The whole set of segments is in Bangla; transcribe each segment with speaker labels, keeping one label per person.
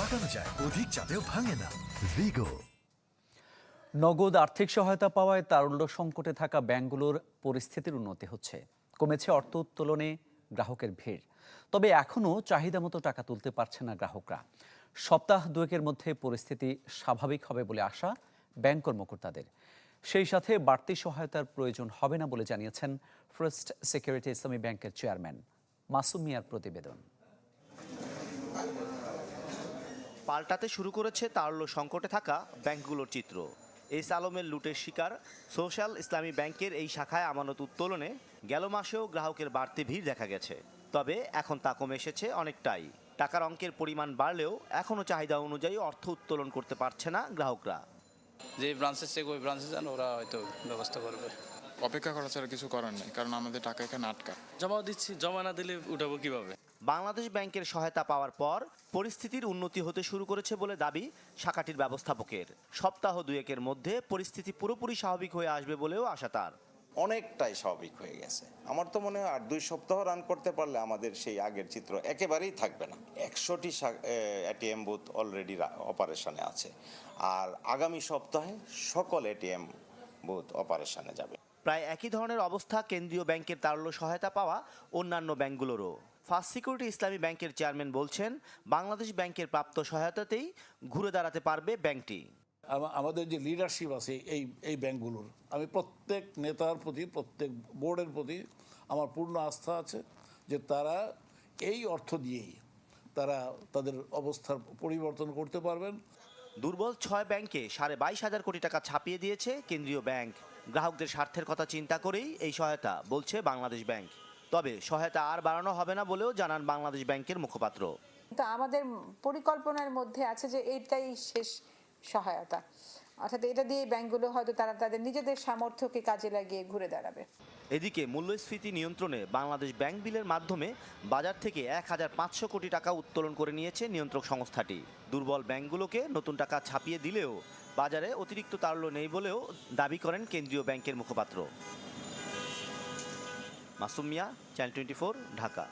Speaker 1: পাকানো যায় অধিক চাপেও ভাঙে না। ভিগো
Speaker 2: নগদ আর্থিক সহায়তা পাওয়ায় তারল্য সংকটে থাকা ব্যাংকগুলোর পরিস্থিতির উন্নতি হচ্ছে। কমেছে অর্থ উত্তোলনে গ্রাহকের ভিড়। তবে এখনও চাহিদা মতো টাকা তুলতে পারছে না গ্রাহকরা। সপ্তাহ দুয়েকের মধ্যে পরিস্থিতি স্বাভাবিক হবে বলে আশা ব্যাংক কর্মকর্তাদের। সেই সাথে বাড়তি সহায়তার প্রয়োজন হবে না বলে জানিয়েছেন ফার্স্ট সিকিউরিটি ইসলামী ব্যাংকের চেয়ারম্যান মাসুম মিয়ার প্রতিবেদন।
Speaker 3: পাল্টাতে শুরু করেছে তারল্য সংকটে থাকা ব্যাংকগুলোর চিত্র। এস আলমের লুটের শিকার সোশ্যাল ইসলামী ব্যাংকের এই শাখায় আমানত উত্তোলনে গেল মাসেও গ্রাহকের বাড়তি ভিড় দেখা গেছে। তবে এখন তা কমে এসেছে অনেকটাই। টাকার অঙ্কের পরিমাণ বাড়লেও এখনও চাহিদা অনুযায়ী অর্থ উত্তোলন করতে পারছে না গ্রাহকরা।
Speaker 4: যে ব্রাঞ্চের থেকে ওই ব্রাঞ্চে যান ওরা হয়তো ব্যবস্থা করবে।
Speaker 5: অপেক্ষা করা ছাড়া কিছু করার নেই কারণ আমাদের টাকা এখানে আটকা।
Speaker 6: জমা দিচ্ছি জমা না দিলে উঠাবো কীভাবে?
Speaker 3: বাংলাদেশ ব্যাংকের সহায়তা পাওয়ার পর পরিস্থিতির উন্নতি হতে শুরু করেছে বলে দাবি শাখাটির ব্যবস্থাপকের। সপ্তাহ দুয়েকের মধ্যে পরিস্থিতি পুরোপুরি স্বাভাবিক হয়ে আসবে বলেও আশা তার।
Speaker 7: অনেকটাই স্বাভাবিক হয়ে গেছে। আমার তো মনে হয় আর দুই সপ্তাহ রান করতে পারলে আমাদের সেই আগের চিত্র একেবারেই থাকবে না। একশোটি এটিএম বুথ অলরেডি অপারেশনে আছে। আর আগামী সপ্তাহে সকল এটিএম বুথ অপারেশনে যাবে।
Speaker 3: প্রায় একই ধরনের অবস্থা কেন্দ্রীয় ব্যাংকের তারল্য সহায়তা পাওয়া অন্যান্য ব্যাংকগুলোরও। ফার্স্ট সিকিউরিটি ইসলামী ব্যাংকের চেয়ারম্যান বলছেন বাংলাদেশ ব্যাংকের প্রাপ্ত সহায়তাতেই ঘুরে দাঁড়াতে পারবে ব্যাংকটি।
Speaker 8: আমাদের যে লিডারশিপ আছে এই এই ব্যাংকগুলোর আমি প্রত্যেক নেতার প্রতি প্রত্যেক বোর্ডের প্রতি আমার পূর্ণ আস্থা আছে যে তারা এই অর্থ দিয়েই তারা তাদের অবস্থার পরিবর্তন করতে পারবেন।
Speaker 3: দুর্বল ছয় ব্যাংকে সাড়ে বাইশ হাজার কোটি টাকা ছাপিয়ে দিয়েছে কেন্দ্রীয় ব্যাংক। গ্রাহকদের স্বার্থের কথা চিন্তা করেই এই সহায়তা বলছে বাংলাদেশ ব্যাংক। তবে সহায়তা আর বাড়ানো হবে না বলেও জানান বাংলাদেশ ব্যাংকের মুখপাত্র।
Speaker 9: তো আমাদের পরিকল্পনার মধ্যে আছে যে এইটাই শেষ সহায়তা। অর্থাৎ এটা দিয়ে ব্যাংকগুলো হয়তো তারা তাদের নিজেদের সামর্থ্যকে কাজে লাগিয়ে ঘুরে দাঁড়াবে।
Speaker 3: এদিকে মূল্যস্ফীতি নিয়ন্ত্রণে বাংলাদেশ ব্যাংক বিলের মাধ্যমে বাজার থেকে এক হাজার পাঁচশো কোটি টাকা উত্তোলন করে নিয়েছে নিয়ন্ত্রক সংস্থাটি। দুর্বল ব্যাংকগুলোকে নতুন টাকা ছাপিয়ে দিলেও বাজারে অতিরিক্ত তারল্য নেই বলেও দাবি করেন কেন্দ্রীয় ব্যাংকের মুখপাত্র। Masum Mia channel twenty Dhaka.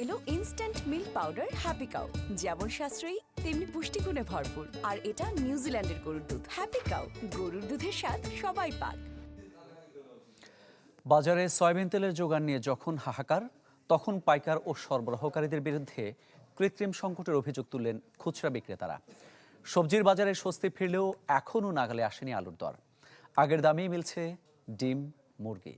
Speaker 10: এলো instant milk powder Happy Cow যেমন সাশ্রয়ী তেমনি পুষ্টিগুণে ভরপুর। আর এটা নিউজিল্যান্ডের গরুর দুধ হ্যাপি কাউ গরুর দুধের স্বাদ সবাই পাক।
Speaker 2: বাজারে সয়াবিন তেলের যোগান নিয়ে যখন হাহাকার তখন পাইকার ও সরবরাহকারীদের বিরুদ্ধে কৃত্রিম সংকটের অভিযোগ তুললেন খুচরা বিক্রেতারা। সবজির বাজারে স্বস্তি ফিরলেও এখনও নাগালে আসেনি আলুর দর। আগের দামেই মিলছে ডিম মুরগি।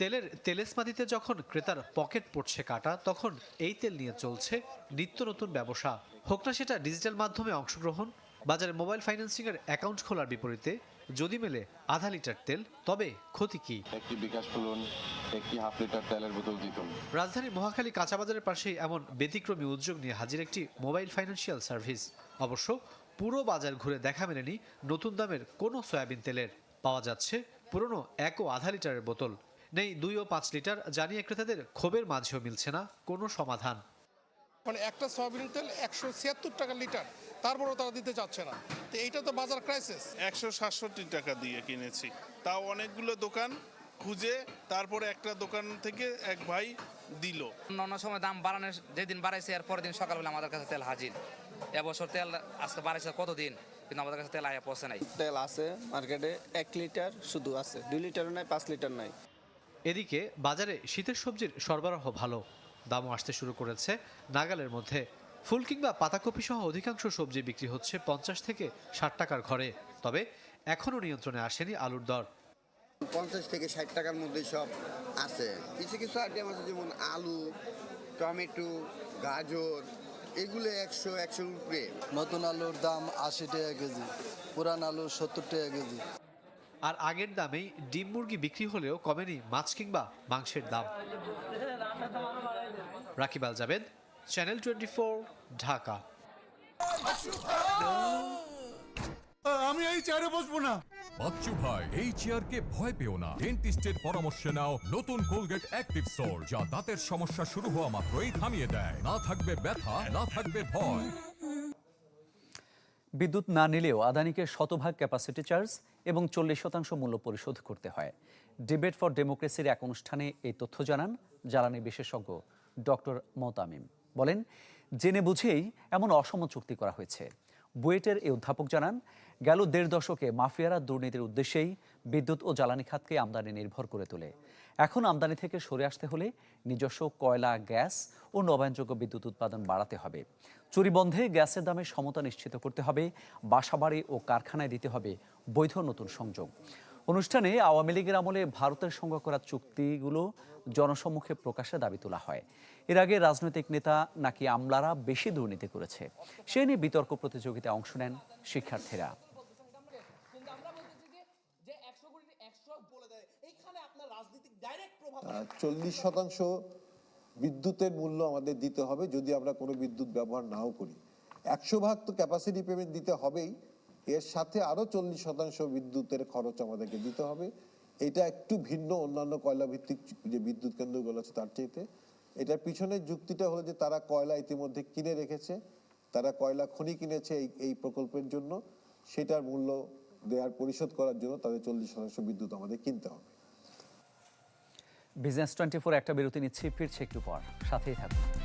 Speaker 11: তেলের তেলেসমাতিতে যখন ক্রেতার পকেট পড়ছে কাটা তখন এই তেল নিয়ে চলছে নিত্য নতুন ব্যবসা। হোক না সেটা ডিজিটাল মাধ্যমে অংশগ্রহণ বাজারে মোবাইল ফাইন্যান্সিং এর অ্যাকাউন্ট খোলার বিপরীতে যদি মেলে আধা লিটার তেল তবে ক্ষতি কি?
Speaker 5: একটি বিকাশ খুলুন একটি হাফ লিটার তেলের বোতল দিতুন
Speaker 11: রাজধানীর মহাখালী কাঁচাবাজারের পাশেই এমন ব্যতিক্রমী উদ্যোগ নিয়ে হাজির একটি মোবাইল ফাইন্যান্সিয়াল সার্ভিস। অবশ্য পুরো বাজার ঘুরে দেখা মেলেনি নতুন দামের কোনো সয়াবিন তেলের। পাওয়া যাচ্ছে পুরনো এক ও আধা লিটারের বোতল। নেই দুই ও পাঁচ লিটার। জানিয়ে ক্রেতাদের ক্ষোভের মাঝেও মিলছে না কোনো সমাধান।
Speaker 12: মানে একটা সয়াবিন তেল একশো ছিয়াত্তর টাকা লিটার তারপরেও তারা দিতে চাচ্ছে না। তো এইটা তো বাজার ক্রাইসিস
Speaker 13: একশো সাতষট্টি টাকা দিয়ে কিনেছি। তাও অনেকগুলো দোকান খুঁজে তারপরে একটা দোকান থেকে এক ভাই দিল।
Speaker 4: অন্য সময় দাম বাড়ানোর যেদিন বাড়াইছে এর পরের দিন সকালবেলা আমাদের কাছে তেল হাজির। এবছর তেল আজকে বাড়াইছে কতদিন? কিন্তু আমাদের কাছে তেল আয়া পৌঁছে নাই।
Speaker 6: তেল আছে মার্কেটে এক লিটার শুধু আছে। দুই লিটারও নাই পাঁচ লিটার নাই।
Speaker 11: এদিকে বাজারে শীতের সবজির সরবরাহ ভালো। দামও আসতে শুরু করেছে। নাগালের মধ্যে ফুল কিংবা পাতাকপি সহ অধিকাংশ সবজি বিক্রি হচ্ছে পঞ্চাশ থেকে ষাট টাকার ঘরে। তবে এখনও নিয়ন্ত্রণে আসেনি আলুর দর।
Speaker 6: পঞ্চাশ থেকে ষাট টাকার মধ্যে সব আছে। কিছু কিছু আইটেম আছে যেমন আলু টমেটো গাজর এগুলো একশো একশোর উপরে
Speaker 8: নতুন আলুর দাম আশি টাকা কেজি পুরান আলু সত্তর টাকা কেজি।
Speaker 11: আর আগের দামেই ডিম মুরগি বিক্রি হলেও কমেনি মাছ কিংবা মাংসের দাম। Rakib Al Jabed channel twenty Dhaka.
Speaker 12: আমি এই চেয়ারে বসবো না।
Speaker 1: বাচ্চু ভাই এই চেয়ারকে ভয় পেও না। ডেন্টিস্টের পরামর্শ নাও নতুন কোলগেট অ্যাক্টিভ সোল যা দাঁতের সমস্যা শুরু হওয়া মাত্রই থামিয়ে দেয়। না থাকবে ব্যথা না থাকবে ভয়।
Speaker 2: বিদ্যুৎ না নিলেও আদানিকে শতভাগ ক্যাপাসিটি চার্জ এবং চল্লিশ শতাংশ মূল্য পরিশোধ করতে হয়। ডিবেট ফর ডেমোক্রেসির এক অনুষ্ঠানে এই তথ্য জানান জ্বালানি বিশেষজ্ঞ ডক্টর মোতামিম বলেন, জেনে বুঝেই এমন অসম চুক্তি করা হয়েছে। বুয়েটের এই অধ্যাপক জানান, গেল দেড় দশকে মাফিয়ারা দুর্নীতির উদ্দেশ্যেই বিদ্যুৎ ও জ্বালানি খাতকে আমদানি নির্ভর করে তোলে। এখন আমদানি থেকে সরে আসতে হলে নিজস্ব কয়লা, গ্যাস ও নবায়নযোগ্য বিদ্যুৎ উৎপাদন বাড়াতে হবে। চুরি বন্ধে গ্যাসের দামে সমতা নিশ্চিত করতে হবে, বাসাবাড়ি ও কারখানায় দিতে হবে বৈধ নতুন সংযোগ। অনুষ্ঠানে আওয়ামী লীগের আমলে ভারতের সঙ্গে করা চুক্তিগুলো জনসম্মুখে প্রকাশে দাবি তোলা হয়। এর আগে রাজনৈতিক নেতা নাকি আমলারা বেশি দুর্নীতি করেছে, সে নিয়ে বিতর্ক প্রতিযোগিতায় অংশ নেন শিক্ষার্থীরা।
Speaker 14: চল্লিশ শতাংশ বিদ্যুতের মূল্য আমাদের দিতে হবে যদি আমরা কোনো বিদ্যুৎ ব্যবহার নাও করি। একশো ভাগ তো ক্যাপাসিটি পেমেন্ট দিতে হবেই। এর সাথে আরও চল্লিশ শতাংশ বিদ্যুতের খরচ আমাদেরকে দিতে হবে। এটা একটু ভিন্ন অন্যান্য কয়লাভিত্তিক যে বিদ্যুৎ কেন্দ্রগুলো আছে তার চাইতে। এটার পিছনে যুক্তিটা হলো যে তারা কয়লা ইতিমধ্যে কিনে রেখেছে, তারা কয়লা খনি কিনেছে এই এই প্রকল্পের জন্য, সেটার মূল্য দেওয়ার পরিশোধ করার জন্য তাদের চল্লিশ শতাংশ বিদ্যুৎ আমাদের কিনতে হবে।
Speaker 2: বিজনেস টোয়েন্টি ফোর একটা বিরতি নিচ্ছি, ফিরছে একটু পর, সাথেই থাকুন।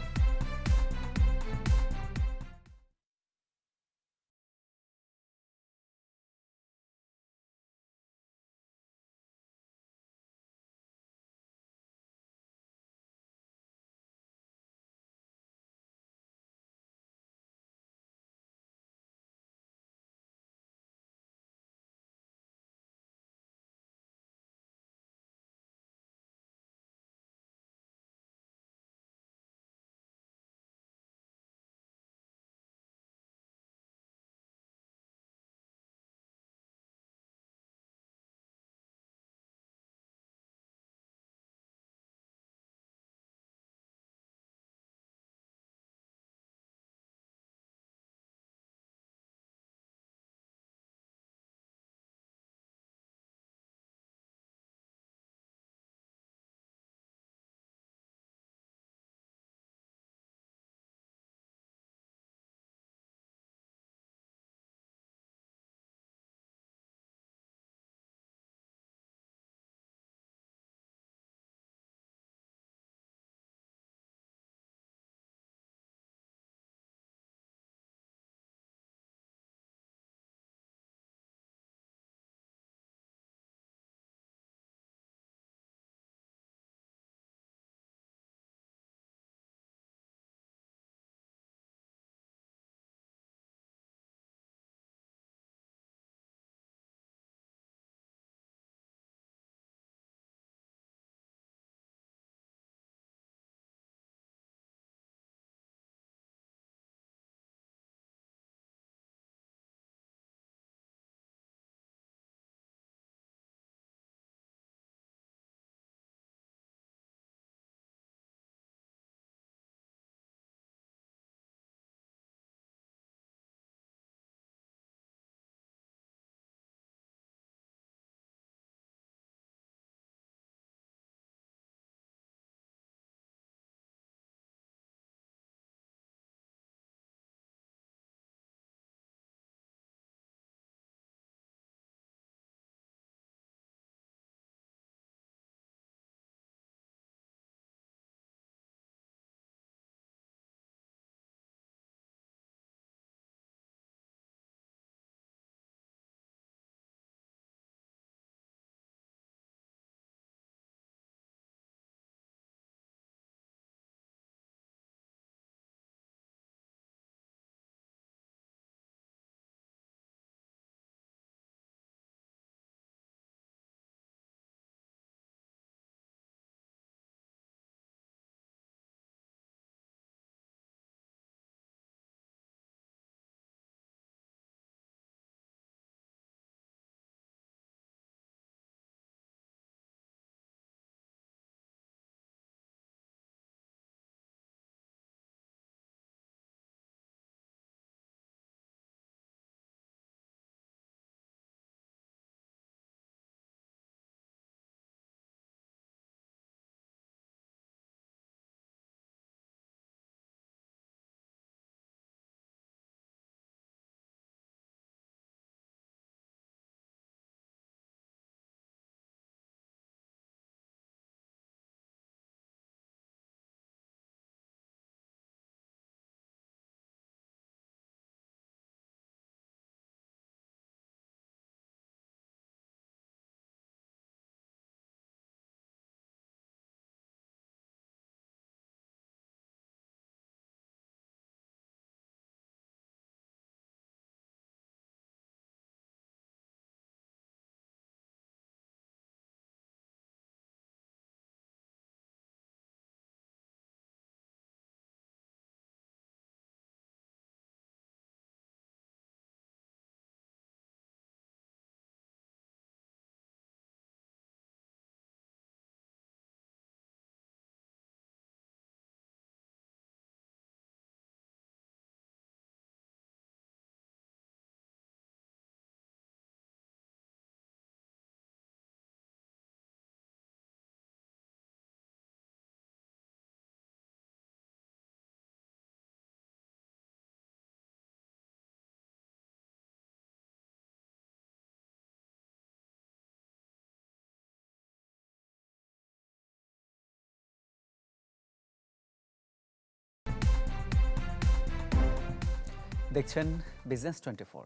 Speaker 2: দেখছেন বিজনেস টোয়েন্টি ফোর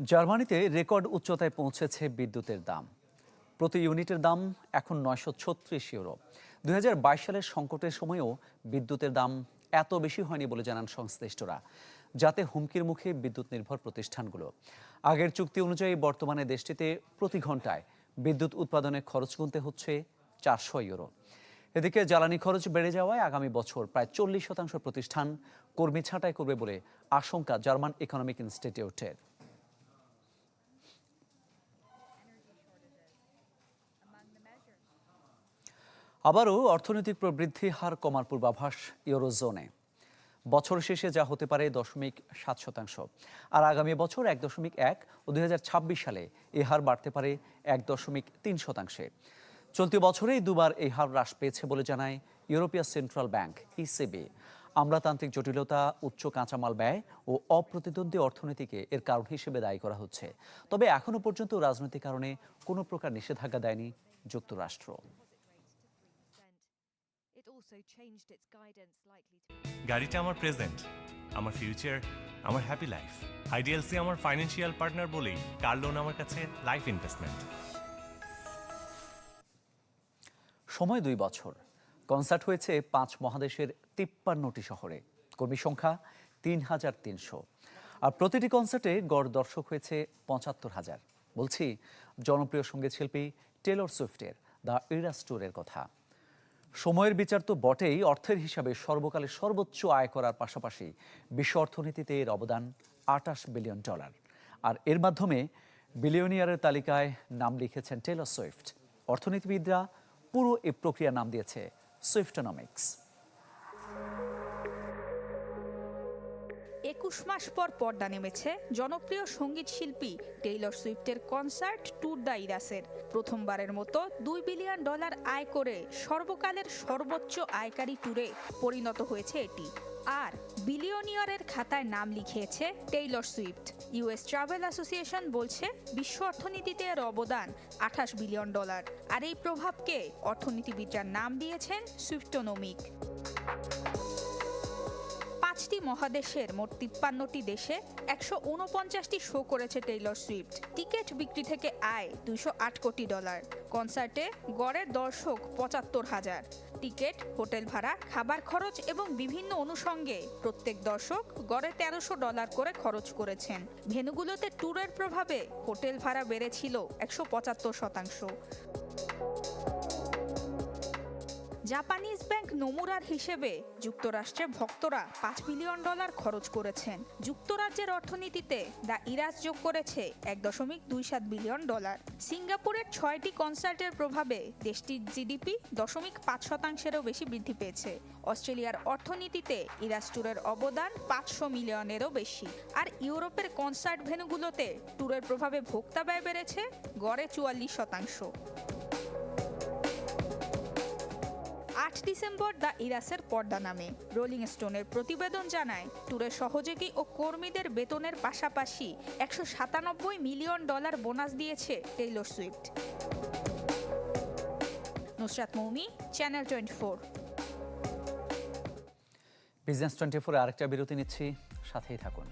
Speaker 2: জার্মানিতে রেকর্ড উচ্চতায় পৌঁছেছে বিদ্যুতের দাম। প্রতি ইউনিটের দাম এখন নয়শো ছত্রিশ ইউরো। দুই হাজার বাইশ সালের সংকটের সময়েও বিদ্যুতের দাম এত বেশি হয়নি বলে জানান সংশ্লিষ্টরা, যাতে হুমকির মুখে বিদ্যুৎ নির্ভর প্রতিষ্ঠানগুলো। আগের চুক্তি অনুযায়ী বর্তমানে দেশটিতে প্রতি ঘন্টায় বিদ্যুৎ উৎপাদনে খরচ গুনতে হচ্ছে চারশো ইউরো। এদিকে জ্বালানি খরচ বেড়ে যাওয়ায় আগামী বছর প্রায় চল্লিশ শতাংশ প্রতিষ্ঠান কর্মী ছাঁটাই করবে বলে আশঙ্কা জার্মান ইকোনমিক ইনস্টিটিউটের আবারও অর্থনৈতিক প্রবৃদ্ধি হার কমার পূর্বাভাস ইউরোজোনে। বছর শেষে যা হতে পারে দশমিক সাত শতাংশ। আর আগামী বছর এক দশমিক এক ও দুই হাজার ছাব্বিশ সালে এ হার বাড়তে পারে এক দশমিক তিন শতাংশে। চলতি বছরেই দুবার এই হার হ্রাস পেয়েছে বলে জানায় ইউরোপীয় সেন্ট্রাল ব্যাংক ইসিবি আমলাতান্ত্রিক জটিলতা উচ্চ কাঁচামাল ব্যয় ও অপ্রতিদ্বন্দ্বী অর্থনীতিকে এর কারণ হিসেবে দায়ী করা হচ্ছে। তবে এখনও পর্যন্ত রাজনৈতিক কারণে কোনো প্রকার নিষেধাজ্ঞা দেয়নি যুক্তরাষ্ট্র।
Speaker 15: গাড়িটা আমার প্রেজেন্ট আমার ফিউচার আমার হ্যাপি লাইফ। আইডিএলসি আমার ফাইন্যান্সিয়াল পার্টনার বলেই কার লোন আমার কাছে লাইফ ইনভেস্টমেন্ট।
Speaker 2: সময় দুই বছর। কনসার্ট হয়েছে পাঁচ মহাদেশের তিপ্পান্নটি শহরে। কর্মী সংখ্যা তিন হাজার তিনশো। আর প্রতিটি কনসার্টে গড় দর্শক হয়েছে পঁচাত্তর হাজার। বলছি, জনপ্রিয় সংগীত শিল্পী টেলর সুইফটের দ্য ইরাস ট্যুরের কথা। সময়ের বিচার তো বটেই, অর্থের হিসাবে সর্বকালের সর্বোচ্চ আয় করার পাশাপাশি বিশ্ব অর্থনীতিতে এর অবদান আটাশ বিলিয়ন ডলার। আর এর মাধ্যমে বিলিয়নিয়ারের তালিকায় নাম লিখেছেন টেলর সুইফট। অর্থনীতিবিদরা পুরো এই প্রক্রিয়ার নাম দিয়েছে সুইফটনমিক্স
Speaker 16: একুশ মাস পর পর্দা নেমেছে জনপ্রিয় সংগীত শিল্পী টেইলর সুইফটের কনসার্ট ট্যুর দ্য ইরাসের। প্রথমবারের মতো দুই বিলিয়ন ডলার আয় করে সর্বকালের সর্বোচ্চ আয়কারী ট্যুরে পরিণত হয়েছে এটি। আর বিলিয়নিয়রের খাতায় নাম লিখিয়েছে Taylor Swift. US travel association বলছে বিশ্ব অর্থনীতিতে এর অবদান আঠাশ বিলিয়ন ডলার। আর এই প্রভাবকে অর্থনীতিবিদরা নাম দিয়েছেন সুইফটোনমিক। পাঁচটি মহাদেশের মোট তিপ্পান্নটি দেশে একশো উনপঞ্চাশটি শো করেছে টেইলর সুইফট। টিকিট বিক্রি থেকে আয় দুশো আট কোটি ডলার। কনসার্টে গড়ে দর্শক পঁচাত্তর হাজার। টিকিট, হোটেল ভাড়া, খাবার খরচ এবং বিভিন্ন অনুষঙ্গে প্রত্যেক দর্শক গড়ে তেরোশো ডলার করে খরচ করেছেন। ভেনুগুলোতে ট্যুরের প্রভাবে হোটেল ভাড়া বেড়েছিল একশো পঁচাত্তর শতাংশ। জাপানিজ ব্যাংক নমুরার হিসেবে যুক্তরাষ্ট্রে ভক্তরা পাঁচ বিলিয়ন ডলার খরচ করেছেন। যুক্তরাজ্যের অর্থনীতিতে দ্য ইরাজ যোগ করেছে এক দশমিক দুই সাত বিলিয়ন ডলার। সিঙ্গাপুরের ছয়টি কনসার্টের প্রভাবে দেশটির জিডিপি দশমিক পাঁচ শতাংশেরও বেশি বৃদ্ধি পেয়েছে। অস্ট্রেলিয়ার অর্থনীতিতে ইরাজ ট্যুরের অবদান পাঁচশো মিলিয়নেরও বেশি। আর ইউরোপের কনসার্ট ভেন্যুগুলোতে ট্যুরের প্রভাবে ভোক্তা ব্যয় বেড়েছে গড়ে চুয়াল্লিশ শতাংশ। আট ডিসেম্বর দ্য ইরাসের পর্দা নামে। রোলিং স্টোনের প্রতিবেদন জানায় ট্যুরের সহযোগী ও কর্মীদের বেতনের পাশাপাশি একশো সাতানব্বই মিলিয়ন ডলার বোনাস দিয়েছে Taylor Swift. Nusrat Moumi, channel twenty four.
Speaker 2: Business twenty ফোরে আরেকটা বিরতি নিচ্ছি, সাথেই থাকুন।